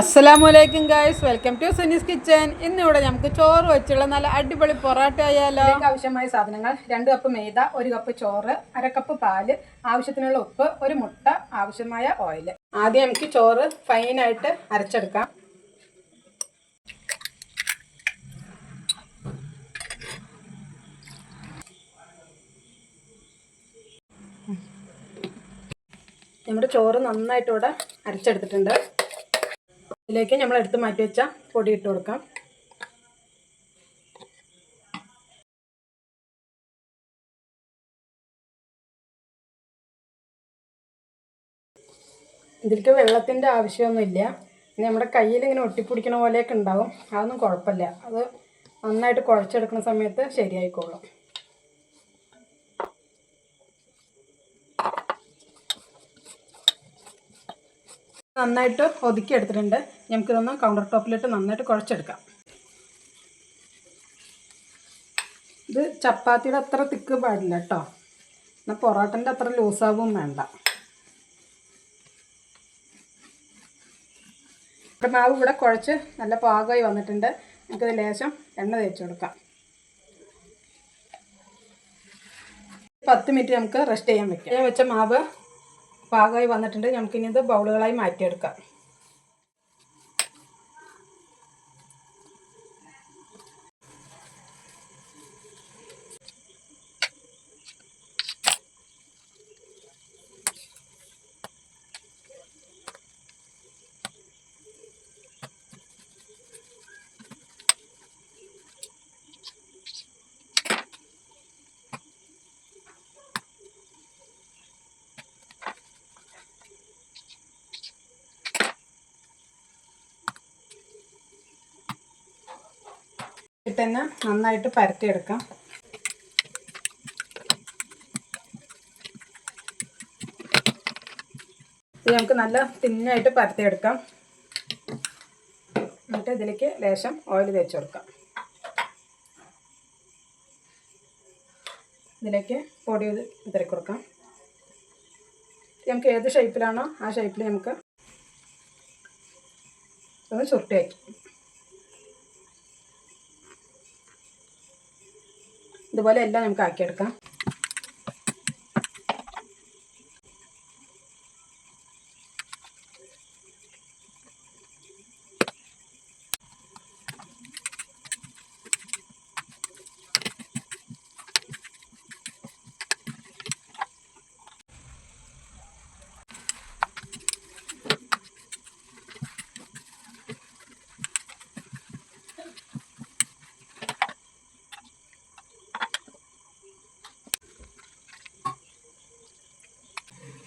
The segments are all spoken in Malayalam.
അസ്സലാമലൈക്കും guys. Welcome to Suni's kitchen. ഇന്നിവിടെ നമുക്ക് ചോറ് വെച്ചുള്ള നല്ല അടിപൊളി പൊറോട്ട ആയാലോ ആവശ്യമായ സാധനങ്ങൾ രണ്ട് കപ്പ് മൈദ ഒരു കപ്പ് ചോറ് അര കപ്പ് പാൽ ആവശ്യത്തിനുള്ള ഉപ്പ് ഒരു മുട്ട ആവശ്യമായ ഓയിൽ ആദ്യം നമുക്ക് ചോറ് ഫൈനായിട്ട് അരച്ചെടുക്കാം. നമ്മുടെ ചോറ് നന്നായിട്ട് ഇവിടെ അരച്ചെടുത്തിട്ടുണ്ട്. ഇതിലേക്ക് നമ്മൾ എടുത്ത് മാറ്റി വെച്ച പൊടി ഇട്ട് കൊടുക്കാം. ഇതിലേക്ക് വെള്ളത്തിന്റെ ആവശ്യമൊന്നുമില്ല. നമ്മുടെ കയ്യിൽ ഇങ്ങനെ ഒട്ടിപ്പിടിക്കണ പോലെയൊക്കെ ഉണ്ടാവും. അതൊന്നും കുഴപ്പമില്ല. അത് നന്നായിട്ട് കുഴച്ചെടുക്കുന്ന സമയത്ത് ശരിയായിക്കോളും. നന്നായിട്ട് ഒതുക്കി എടുത്തിട്ടുണ്ട്. നമുക്കിതൊന്ന് കൗണ്ടർ ടോപ്പിലിട്ട് നന്നായിട്ട് കുഴച്ചെടുക്കാം. ഇത് ചപ്പാത്തിയുടെ അത്ര തിക്ക് പാടില്ല കേട്ടോ. എന്നാൽ പൊറോട്ടന്റെ അത്ര ലൂസാവും വേണ്ട. മാവ് ഇവിടെ കുഴച്ച് നല്ല പാകമായി വന്നിട്ടുണ്ട്. നമുക്കിത് ലേശം എണ്ണ തേച്ച് കൊടുക്കാം. പത്ത് മിനിറ്റ് നമുക്ക് റെസ്റ്റ് ചെയ്യാൻ വെക്കാം. വെച്ച മാവ് പാകമായി വന്നിട്ടുണ്ട്. നമുക്കിനി ഇത് ബൗളുകളായി മാറ്റിയെടുക്കാം. തന്നെ നന്നായിട്ട് പരത്തിയെടുക്കാം. ഇത് നമുക്ക് നല്ല തിന്നായിട്ട് പരത്തിയെടുക്കാം. എന്നിട്ട് ഇതിലേക്ക് ലേശം ഓയിൽ തേച്ച് കൊടുക്കാം. ഇതിലേക്ക് പൊടി ഇതറി കൊടുക്കാം. നമുക്ക് ഏത് ഷേപ്പിലാണോ ആ ഷേപ്പിൽ നമുക്ക് ഒന്ന് ചുരുട്ടി വയ്ക്കാം ഇതുപോലെ എല്ലാം നമുക്ക് ആക്കിയെടുക്കാം.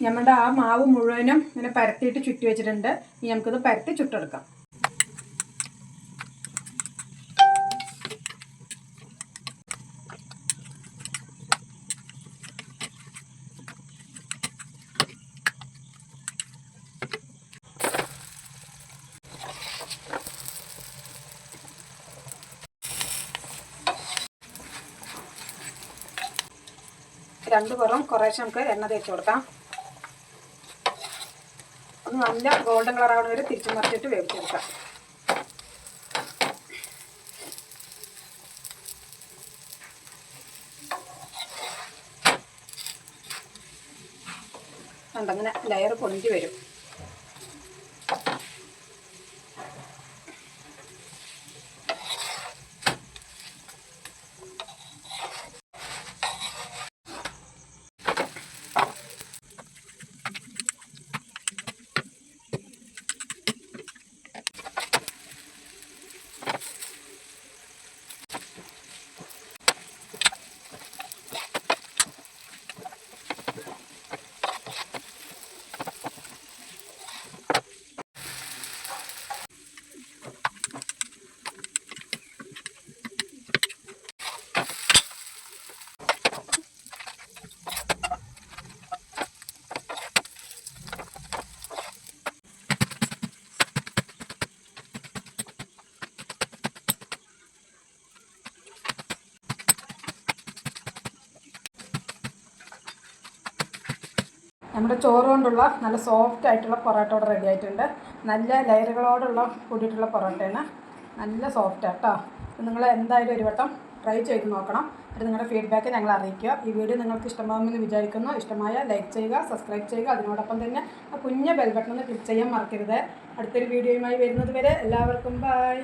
നമ്മുടെ ആ മാവ് മുഴുവനും ഇങ്ങനെ പരത്തിയിട്ട് ചുറ്റി വെച്ചിട്ടുണ്ട്. ഇനി നമുക്കിത് പരത്തി ചുട്ടെടുക്കാം. രണ്ട് പുറം കുറേശ്ശെ നമുക്ക് എണ്ണ തേച്ച് കൊടുക്കാം. ഒന്ന് നല്ല ഗോൾഡൻ കളർ ആവുന്ന വരെ തിരിച്ചു മറിച്ചിട്ട് വേവിച്ചെടുക്കാം. കണ്ടങ്ങനെ ലെയർ പൊന്തി വരും. നമ്മുടെ ചോറ് കൊണ്ടുള്ള നല്ല സോഫ്റ്റ് ആയിട്ടുള്ള പൊറോട്ട ഇവിടെ റെഡി ആയിട്ടുണ്ട്. നല്ല ലെയറുകളോടുള്ള കൂടിയിട്ടുള്ള പൊറോട്ടയാണ്. നല്ല സോഫ്റ്റ് കേട്ടോ നിങ്ങൾ എന്തായാലും ഒരു വട്ടം ട്രൈ ചെയ്ത് നോക്കണം. അത് നിങ്ങളുടെ ഫീഡ്ബാക്ക് ഞങ്ങൾ അറിയിക്കുക. ഈ വീഡിയോ നിങ്ങൾക്ക് ഇഷ്ടമാകുമെന്ന് വിചാരിക്കുന്നു. ഇഷ്ടമായ ലൈക്ക് ചെയ്യുക സബ്സ്ക്രൈബ് ചെയ്യുക. അതിനോടൊപ്പം തന്നെ ആ കുഞ്ഞ ബെൽ ബട്ടൺ ഒന്ന് ക്ലിക്ക് ചെയ്യാൻ മറക്കരുത്. അടുത്തൊരു വീഡിയോയുമായി വരുന്നത് വരെ എല്ലാവർക്കും ബൈ